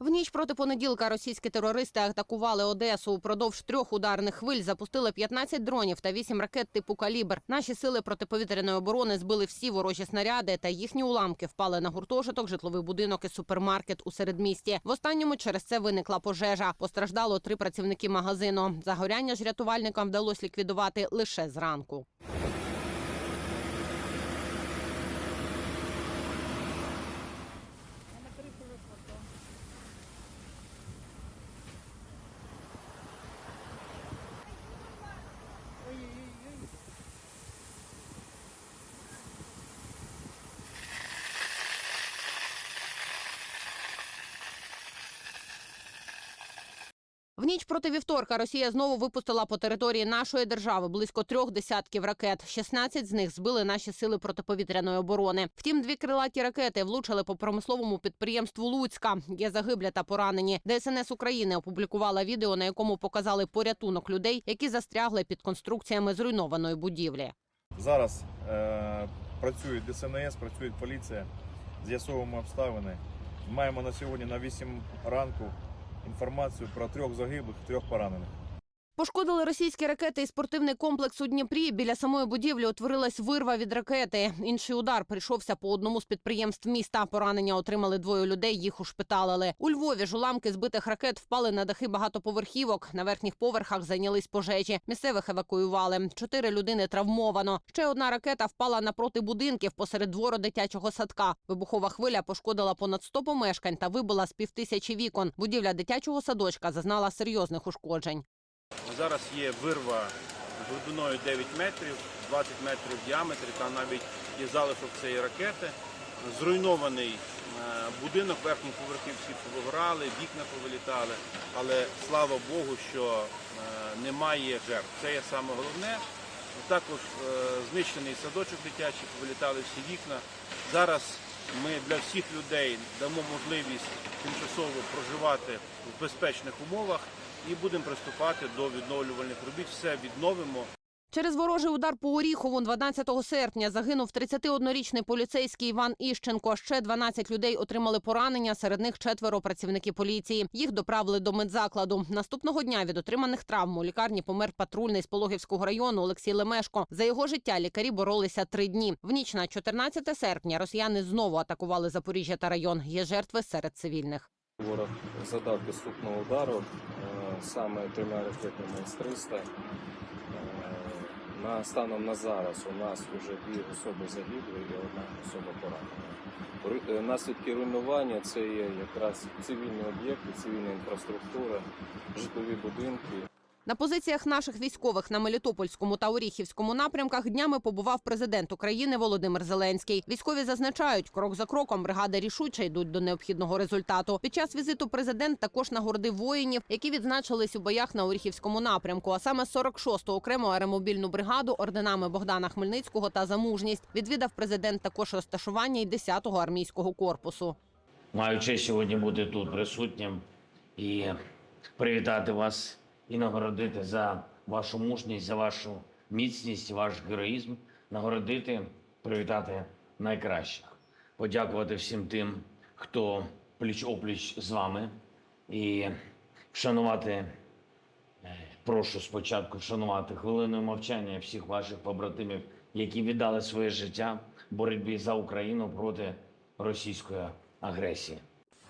В ніч проти понеділка російські терористи атакували Одесу. Упродовж трьох ударних хвиль запустили 15 дронів та 8 ракет типу калібр. Наші сили протиповітряної оборони збили всі ворожі снаряди, та їхні уламки впали на гуртожиток, житловий будинок і супермаркет у середмісті. В останньому через це виникла пожежа. Постраждало три працівники магазину. Загоряння ж рятувальникам вдалося ліквідувати лише зранку. В ніч проти вівторка Росія знову випустила по території нашої держави близько трьох десятків ракет. 16 з них збили наші сили протиповітряної оборони. Втім, дві крилаті ракети влучили по промисловому підприємству Луцька. Є загиблі та поранені. ДСНС України опублікувала відео, на якому показали порятунок людей, які застрягли під конструкціями зруйнованої будівлі. Зараз е, працюють ДСНС, працює поліція, з'ясовуємо обставини. Маємо на сьогодні на 8 ранку інформацію про трьох загиблих, трьох поранених. Пошкодили російські ракети і спортивний комплекс у Дніпрі. Біля самої будівлі утворилась вирва від ракети. Інший удар прийшовся по одному з підприємств міста. Поранення отримали двоє людей. Їх ушпиталили. У Львові ж уламки збитих ракет впали на дахи багатоповерхівок. На верхніх поверхах зайнялись пожежі. Місцевих евакуювали. Чотири людини травмовано. Ще одна ракета впала напроти будинків посеред двору дитячого садка. Вибухова хвиля пошкодила понад 100 помешкань та вибила з півтисячі вікон. Будівля дитячого садочка зазнала серйозних ушкоджень. Зараз є вирва глибиною 9 метрів, 20 метрів в діаметрі, там навіть є залишок цієї ракети. Зруйнований е, будинок, верхні поверхи всі повигорали, вікна повилітали, але слава Богу, що е, немає жертв. Це є саме головне. Також е, знищений садочок дитячий, повилітали всі вікна. Зараз ми для всіх людей дамо можливість тимчасово проживати в безпечних умовах і будемо приступати до відновлювальних робіт. Все відновимо. Через ворожий удар по Оріхову 12 серпня загинув 31-річний поліцейський Іван Іщенко. Ще 12 людей отримали поранення. Серед них четверо працівники поліції. Їх доправили до медзакладу. Наступного дня від отриманих травм у лікарні помер патрульний з Пологівського району Олексій Лемешко. За його життя лікарі боролися три дні. В ніч на 14 серпня росіяни знову атакували Запоріжжя та район. Є жертви серед цивільних. Ворог задав підступного удару саме трьома ракетами С-300. Е, На станом на зараз у нас вже дві особи загибли і одна особа поранена. Е, Наслідки руйнування це є якраз цивільні об'єкти, цивільна інфраструктура, житлові будинки. На позиціях наших військових на Мелітопольському та Оріхівському напрямках днями побував президент України Володимир Зеленський. Військові зазначають, крок за кроком бригади рішуче йдуть до необхідного результату. Під час візиту президент також нагородив воїнів, які відзначились у боях на Оріхівському напрямку, а саме 46-ту окрему аеромобільну бригаду орденами Богдана Хмельницького та за мужність. Відвідав президент також розташування й 10-го армійського корпусу. Маю честь сьогодні бути тут присутнім і привітати вас і нагородити за вашу мужність, за вашу міцність, ваш героїзм, нагородити, привітати найкращих, подякувати всім тим, хто пліч опліч з вами, і вшанувати. е, Прошу спочатку вшанувати хвилиною мовчання всіх ваших побратимів, які віддали своє життя в боротьбі за Україну проти російської агресії.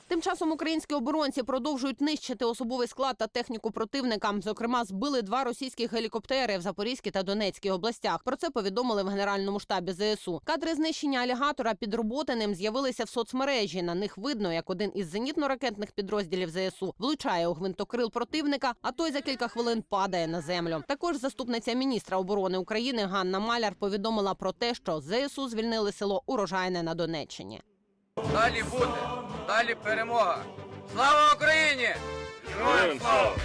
Тим часом українські оборонці продовжують нищити особовий склад та техніку противника. Зокрема, збили два російські гелікоптери в Запорізькій та Донецькій областях. Про це повідомили в генеральному штабі ЗСУ. Кадри знищення алігатора під Роботиним з'явилися в соцмережі. На них видно, як один із зенітно-ракетних підрозділів ЗСУ влучає у гвинтокрил противника, а той за кілька хвилин падає на землю. Також заступниця міністра оборони України Ганна Маляр повідомила про те, що ЗСУ звільнили село Урожайне на Донеччині. Далі буде, далі перемога. Слава Україні! Героям слава!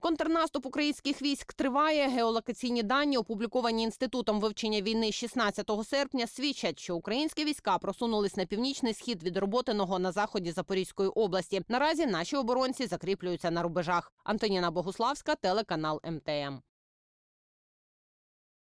Контрнаступ українських військ триває. Геолокаційні дані, опубліковані інститутом вивчення війни 16 серпня, свідчать, що українські війська просунулись на північний схід від роботиного на заході Запорізької області. Наразі наші оборонці закріплюються на рубежах. Антоніна Богуславська, телеканал МТМ.